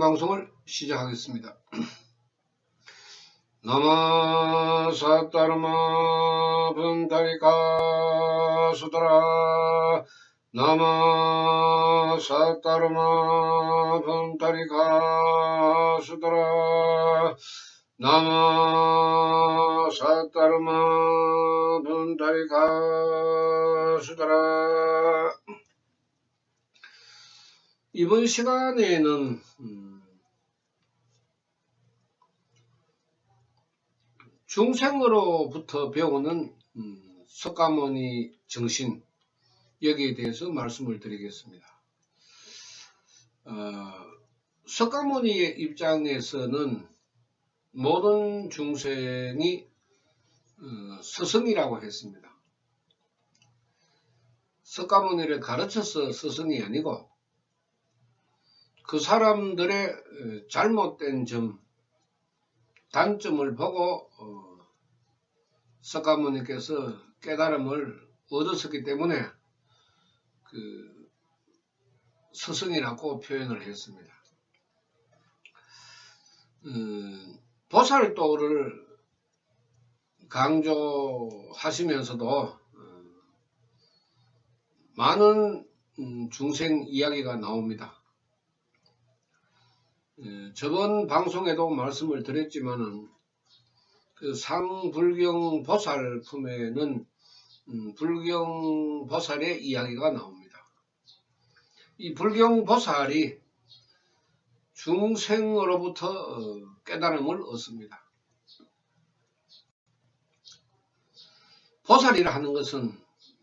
등명방송을 시작하겠습니다. 나마 사따르마 분다리카 수더라. 나마 사따르마 분다리카 수더라. 나마 사따르마 분다리카 수더라. 이번 시간에는 음, 중생으로부터 배우는 음, 석가모니 정신 여기에 대해서 말씀을 드리겠습니다. 어, 석가모니의 입장에서는 모든 중생이 어, 스승이라고 했습니다. 석가모니를 가르쳐서 스승이 아니고 그 사람들의 어, 잘못된 점, 단점을 보고 어, 석가모니께서 깨달음을 얻었었기 때문에 그 스승이라고 표현을 했습니다. 음, 보살도를 강조하시면서도 어, 많은 음, 중생 이야기가 나옵니다. 예, 저번 방송에도 말씀을 드렸지만은 그 상불경 보살 품에는 음, 불경 보살의 이야기가 나옵니다. 이 불경 보살이 중생으로부터 어, 깨달음을 얻습니다. 보살이라 하는 것은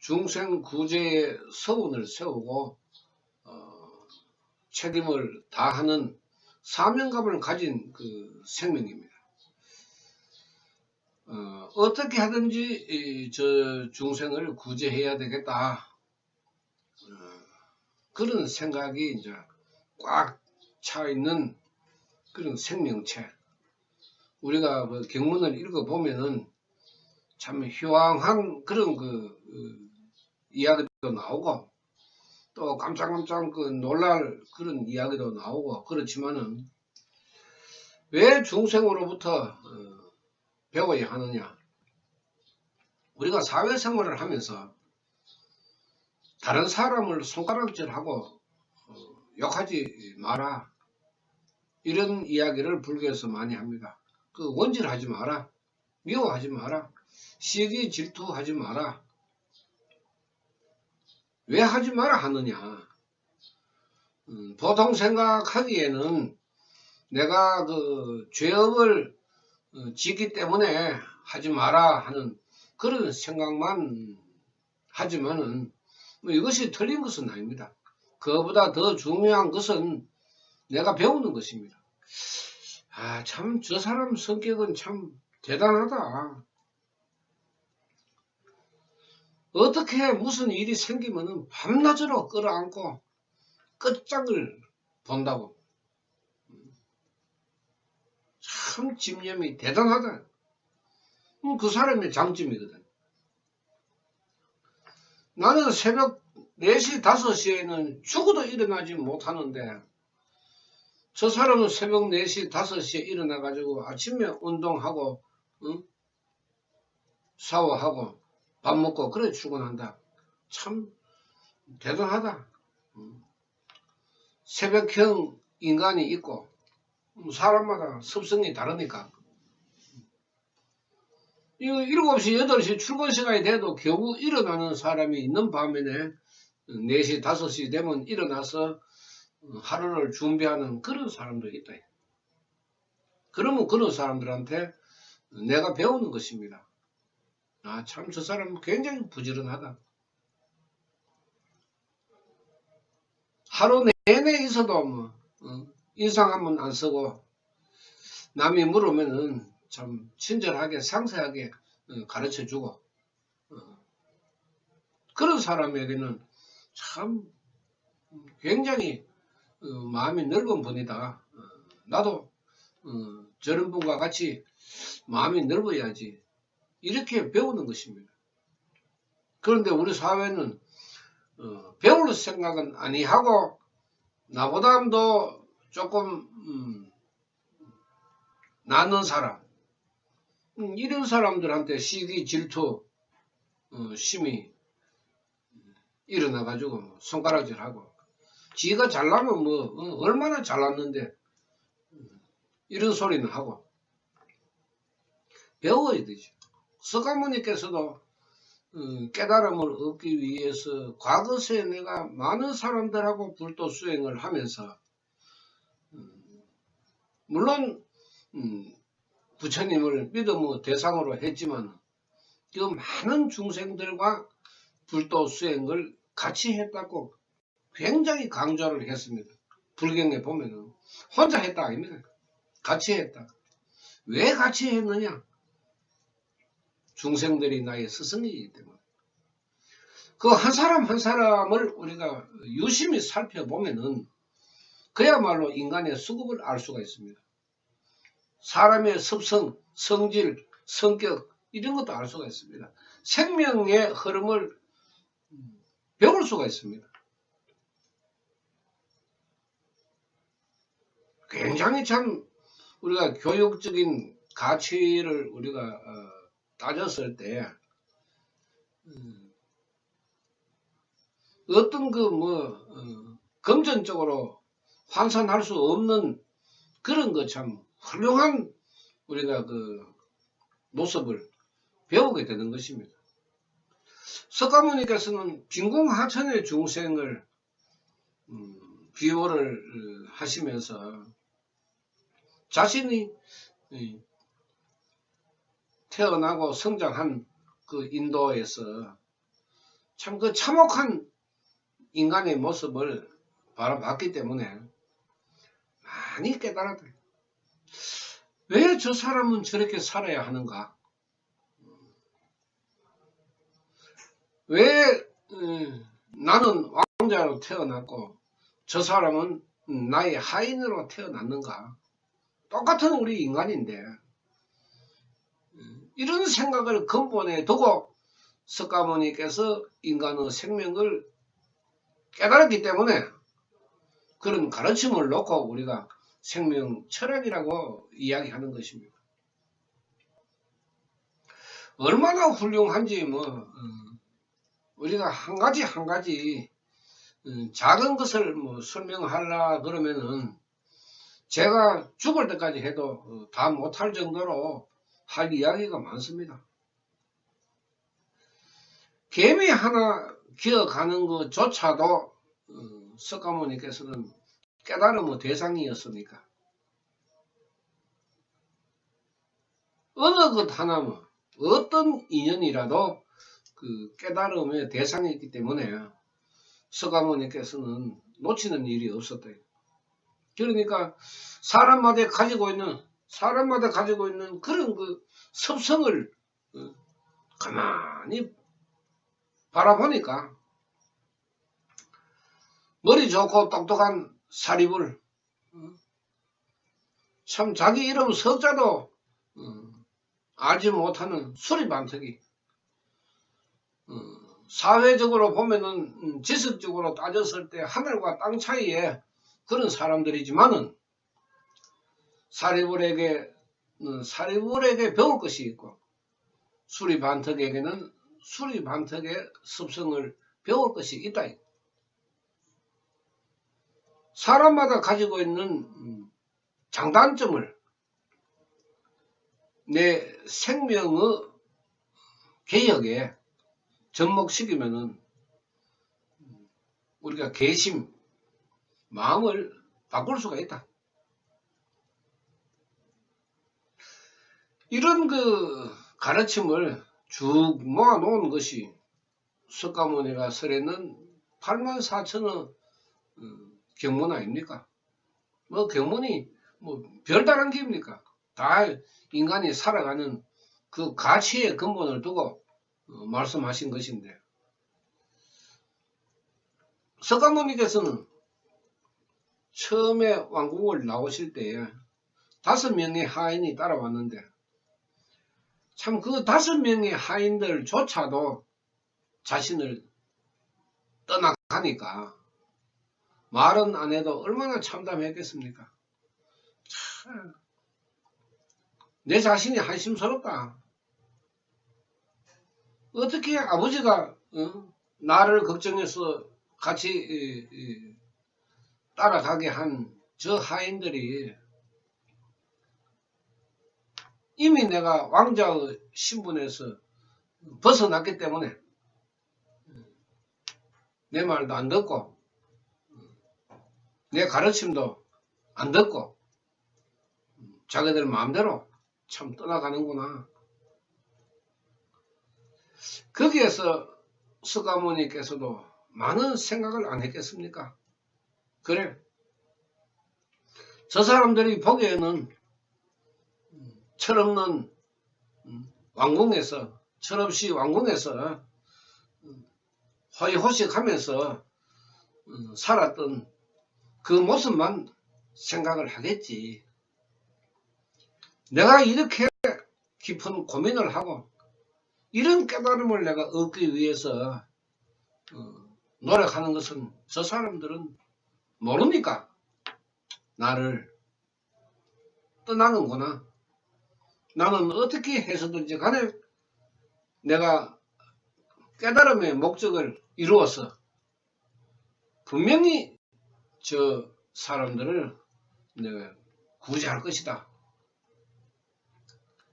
중생 구제의 서운을 세우고 어, 책임을 다하는 사명감을 가진 그 생명입니다. 어, 떻게 하든지 저 중생을 구제해야 되겠다. 어, 그런 생각이 이제 꽉 차 있는 그런 생명체. 우리가 뭐 경문을 읽어보면은 참 효황한 그런 그, 그 이야기도 나오고 또 깜짝깜짝 그 놀랄 그런 이야기도 나오고 그렇지만은 왜 중생으로부터 어, 배워야 하느냐? 우리가 사회생활을 하면서 다른 사람을 손가락질하고 어, 욕하지 마라. 이런 이야기를 불교에서 많이 합니다. 그 원질하지 마라. 미워하지 마라. 시기 질투하지 마라 왜 하지 마라 하느냐? 음, 보통 생각하기에는 내가 그 죄업을 어, 짓기 때문에 하지 마라 하는 그런 생각만 하지만은 뭐 이것이 틀린 것은 아닙니다. 그보다 더 중요한 것은 내가 배우는 것입니다. 아, 참, 저 사람 성격은 참 대단하다. 어떻게 무슨 일이 생기면은 밤낮으로 끌어안고 끝장을 본다고. 참 집념이 대단하다. 음, 그 사람의 장점이거든. 나는 새벽 4시, 5시에는 죽어도 일어나지 못하는데 저 사람은 새벽 4시, 5시에 일어나가지고 아침에 운동하고 응? 샤워하고 밥 먹고 그래 출근한다. 참 대단하다. 음. 새벽형 인간이 있고 음, 사람마다 습성이 다르니까 이거 7시, 8시 출근 시간이 돼도 겨우 일어나는 사람이 있는 반면에 4시, 5시 되면 일어나서 하루를 준비하는 그런 사람도 있다. 그러면 그런 사람들한테 내가 배우는 것입니다. 아, 참, 저 사람 굉장히 부지런하다. 하루 내내 있어도 뭐, 어, 인상 한 번 안 쓰고, 남이 물으면은 참 친절하게 상세하게 어, 가르쳐 주고, 어, 그런 사람에게는 참 굉장히 어, 마음이 넓은 분이다. 어, 나도 어, 저런 분과 같이 마음이 넓어야지. 이렇게 배우는 것입니다. 그런데 우리 사회는 어, 배울 생각은 아니하고 나보다도 조금 음, 나는 사람 음, 이런 사람들한테 시기 질투 어, 심이 일어나 가지고 손가락질하고 지가 잘나면 뭐 어, 얼마나 잘났는데 이런 소리는 하고 배워야 되죠. 서가모니께서도 어, 깨달음을 얻기 위해서 과거에 내가 많은 사람들하고 불도 수행을 하면서 음, 물론 음, 부처님을 믿음의 대상으로 했지만 그 많은 중생들과 불도 수행을 같이 했다고 굉장히 강조를 했습니다. 불경에 보면은 혼자 했다 아닙니다. 같이 했다. 왜 같이 했느냐? 중생들이 나의 스승이기 때문에. 그 한 사람 한 사람을 우리가 유심히 살펴보면은 그야말로 인간의 수급을 알 수가 있습니다. 사람의 습성, 성질, 성격 이런 것도 알 수가 있습니다. 생명의 흐름을 배울 수가 있습니다. 굉장히 참 우리가 교육적인 가치를 우리가 어, 따졌을 때 음, 어떤 그뭐 어, 금전적으로 환산할 수 없는 그런 거 참 훌륭한 우리가 그 모습을 배우게 되는 것입니다. 석가모니께서는 빈궁하천의 중생을 음, 비호를 어, 하시면서 자신이 이, 태어나고 성장한 그 인도에서 참 그 참혹한 인간의 모습을 바라봤기 때문에 많이 깨달았다. 왜 저 사람은 저렇게 살아야 하는가? 왜 음, 나는 왕자로 태어났고 저 사람은 나의 하인으로 태어났는가? 똑같은 우리 인간인데 이런 생각을 근본에 두고 석가모니께서 인간의 생명을 깨달았기 때문에 그런 가르침을 놓고 우리가 생명 철학이라고 이야기하는 것입니다. 얼마나 훌륭한지 뭐 어, 우리가 한 가지 한 가지 어, 작은 것을 뭐 설명하려 그러면은 제가 죽을 때까지 해도 어, 다 못할 정도로 할 이야기가 많습니다. 개미 하나 기어가는 것조차도 어, 석가모니께서는 깨달음의 대상이었으니까 어느 것 하나면 어떤 인연이라도 그 깨달음의 대상이기 때문에 석가모니께서는 놓치는 일이 없었다. 그러니까 사람마다 가지고 있는 사람마다 가지고 있는 그런 그 습성을 어, 가만히 바라보니까 머리 좋고 똑똑한 사립을 어, 참 자기 이름 석자도 어, 알지 못하는 수리반석이 사회적으로 보면은 음, 지식적으로 따졌을 때 하늘과 땅 차이에 그런 사람들이지만은 사리불에게 음, 사리불에게 배울 것이 있고 수리반석에게는 수리반석의 습성을 배울 것이 있다. 사람마다 가지고 있는 음, 장단점을 내 생명의 개혁에 접목시키면은 우리가 개심, 마음을 바꿀 수가 있다. 이런 그 가르침을 쭉 모아놓은 것이 석가모니가 설에는 8만 4천의 경문 아닙니까? 뭐 경문이 뭐 별다른 게입니까? 다 인간이 살아가는 그 가치의 근본을 두고 어, 말씀하신 것인데 석가모니께서는 처음에 왕국을 나오실 때에 다섯 명의 하인이 따라왔는데 참 그 다섯 명의 하인들조차도 자신을 떠나가니까 말은 안 해도 얼마나 참담했겠습니까? 참, 내 자신이 한심스럽다. 어떻게 아버지가 어? 나를 걱정해서 같이 이, 이, 따라가게 한 저 하인들이 이미 내가 왕자의 신분에서 벗어났기 때문에 내 말도 안 듣고 내 가르침도 안 듣고 자기들 마음대로 참 떠나가는구나. 거기에서 스가모니께서도 많은 생각을 안 했겠습니까? 그래. 저 사람들이 보기에는 철없는 왕궁에서 철없이 왕궁에서 허이호식하면서 살았던 그 모습만 생각을 하겠지. 내가 이렇게 깊은 고민을 하고 이런 깨달음을 내가 얻기 위해서 어, 노력하는 것은 저 사람들은 모르니까 나를 떠나는구나. 나는 어떻게 해서든지 간에 내가 깨달음의 목적을 이루어서 분명히 저 사람들을 내가 구제할 것이다.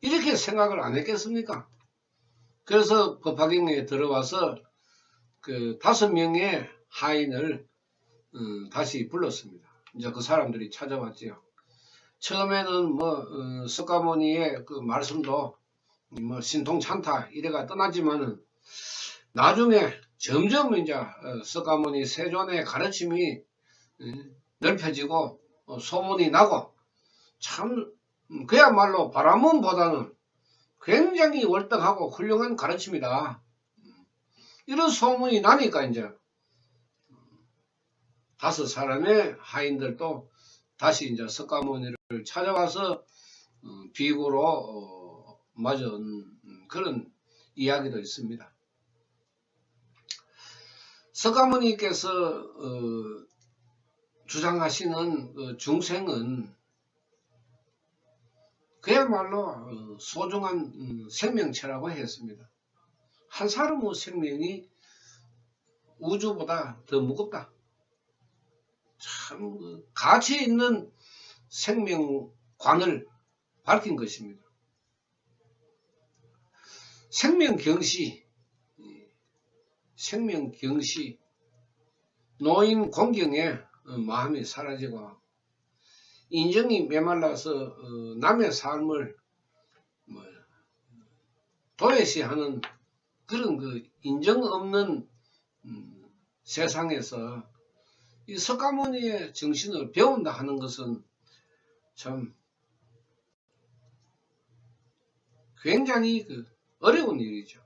이렇게 생각을 안 했겠습니까? 그래서 법화경에 들어와서 그 다섯 명의 하인을 음, 다시 불렀습니다. 이제 그 사람들이 찾아왔지요. 처음에는 뭐 어, 석가모니의 그 말씀도 뭐 신통찮다 이래가 떠나지만은 나중에 점점 이제 어, 석가모니 세존의 가르침이 넓혀지고 어, 소문이 나고 참 음, 그야말로 바라문보다는 굉장히 월등하고 훌륭한 가르침이다. 이런 소문이 나니까 이제 다섯 사람의 하인들도 다시 이제 석가모니를 찾아와서 어, 비구로 어, 맞은 그런 이야기도 있습니다. 석가모니께서 어, 주장하시는 중생은 그야말로 소중한 생명체라고 했습니다. 한 사람의 생명이 우주보다 더 무겁다. 참그 가치 있는 생명관을 밝힌 것입니다. 생명경시, 생명경시, 노인 공경에 마음이 사라지고 인정이 메말라서 어, 남의 삶을 뭐 도외시하는 그런 그 인정 없는 음, 세상에서 이 석가모니의 정신을 배운다 하는 것은 참 굉장히 그 어려운 일이죠.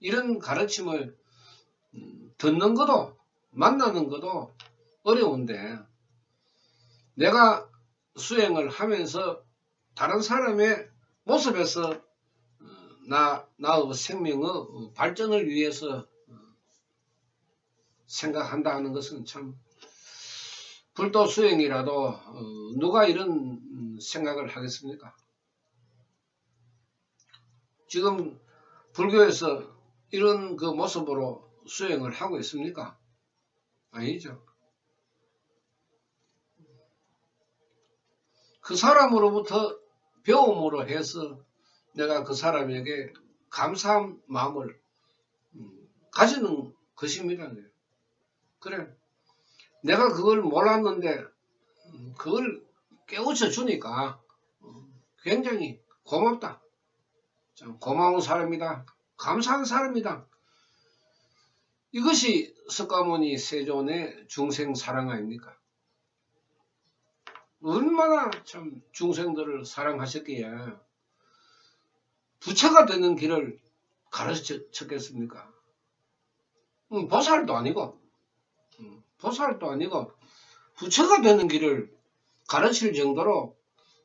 이런 가르침을 음, 듣는 것도 만나는 것도 어려운데 내가 수행을 하면서 다른 사람의 모습에서 어, 나, 나의 생명의 발전을 위해서 어, 생각한다 하는 것은 참 불도 수행이라도 어, 누가 이런 생각을 하겠습니까? 지금 불교에서 이런 그 모습으로 수행을 하고 있습니까? 아니죠. 그 사람으로부터 배움으로 해서 내가 그 사람에게 감사한 마음을 음, 가지는 것입니다. 그래. 내가 그걸 몰랐는데 음, 그걸 깨우쳐 주니까 어, 굉장히 고맙다. 참 고마운 사람이다. 감사한 사람이다. 이것이 석가모니 세존의 중생 사랑 아닙니까? 얼마나 참 중생들을 사랑하셨기에 부처가 되는 길을 가르쳤겠습니까? 음, 보살도 아니고 음, 보살도 아니고 부처가 되는 길을 가르칠 정도로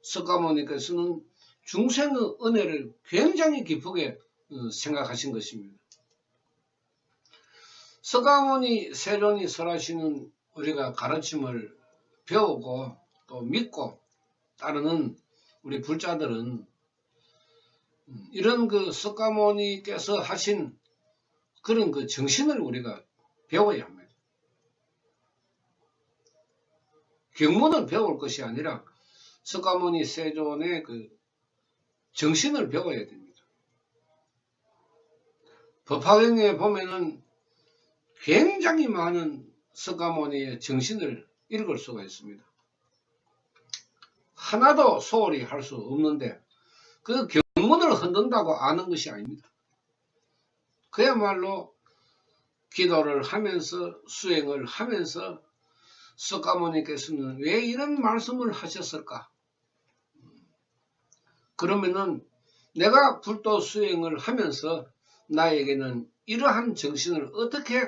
석가모니께서는 중생의 은혜를 굉장히 깊게 어, 생각하신 것입니다. 석가모니 세존이 설하시는 우리가 가르침을 배우고 또 믿고 따르는 우리 불자들은 음, 이런 그 석가모니께서 하신 그런 그 정신을 우리가 배워야 합니다. 경문을 배울 것이 아니라 석가모니 세존의 그 정신을 배워야 됩니다. 법화경에 보면은 굉장히 많은 석가모니의 정신을 읽을 수가 있습니다. 하나도 소홀히 할 수 없는데 그 경문을 흔든다고 아는 것이 아닙니다. 그야말로 기도를 하면서 수행을 하면서 석가모니께서는 왜 이런 말씀을 하셨을까? 그러면은 내가 불도 수행을 하면서 나에게는 이러한 정신을 어떻게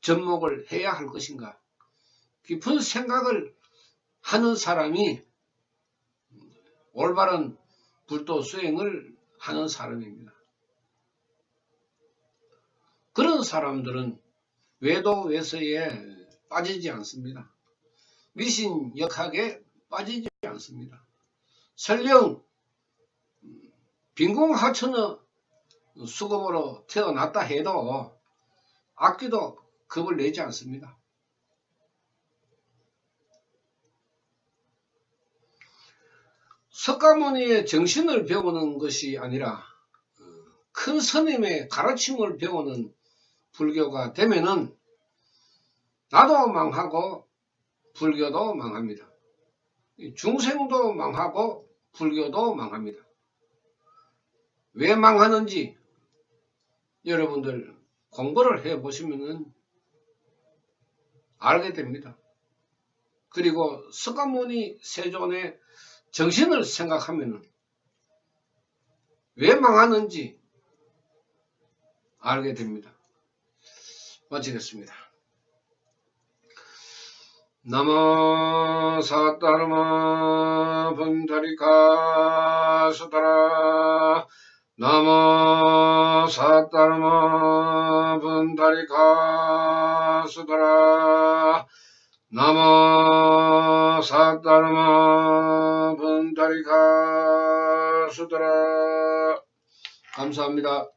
접목을 해야 할 것인가? 깊은 생각을 하는 사람이 올바른 불도 수행을 하는 사람입니다. 그런 사람들은 외도 외서에 빠지지 않습니다. 미신 역학에 빠지지 않습니다. 설령 빈궁하천의 수금으로 태어났다 해도 악기도 겁을 내지 않습니다. 석가모니의 정신을 배우는 것이 아니라 큰 스님의 가르침을 배우는 불교가 되면은 나도 망하고 불교도 망합니다. 중생도 망하고 불교도 망합니다. 왜 망하는지 여러분들 공부를 해 보시면 알게 됩니다. 그리고 석가모니 세존의 정신을 생각하면 왜 망하는지 알게 됩니다. 마치겠습니다. 나모 사따르마 분타리카 수타라 나모 사따르마 분타리카 수타라 나모 사따르마 분타리카 수타라 감사합니다.